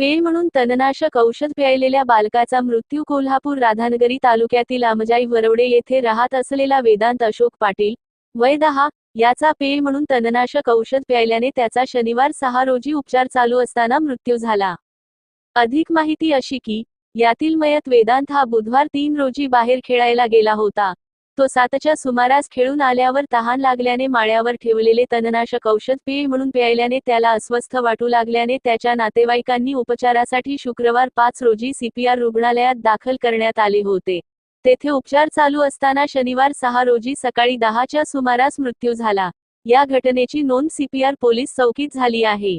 पेय म्हणून तणनाशक औषध प्यायलेल्या बालकाचा मृत्यू कोल्हापूर राधानगरी तालुक्यातील आमजाई वरवडे येथे राहत असलेला वेदांत अशोक पाटील. वय दहा याचा पेय म्हणून तणनाशक औषध प्यायल्याने त्याचा शनिवार सहा रोजी उपचार चालू असताना मृत्यू झाला. अधिक माहिती अशी की यातील मयत वेदांत हा बुधवार तीन रोजी बाहेर खेळायला गेला होता. तो सातच्या सुमारास खेळून आल्यावर तहान लागल्याने माळ्यावर ठेवलेले तणनाशक औषध पिय म्हणून प्यायल्याने त्याला अस्वस्थ वाटू लागल्याने त्याच्या नातेवाईकांनी उपचारासाठी शुक्रवार पाच रोजी सीपीआर रुग्णालयात दाखल करण्यात आले होते. तेथे उपचार चालू असताना शनिवार सहा रोजी सकाळी दहाच्या सुमारास मृत्यू झाला. या घटनेची नोंद सीपीआर पोलीस चौकीत झाली आहे.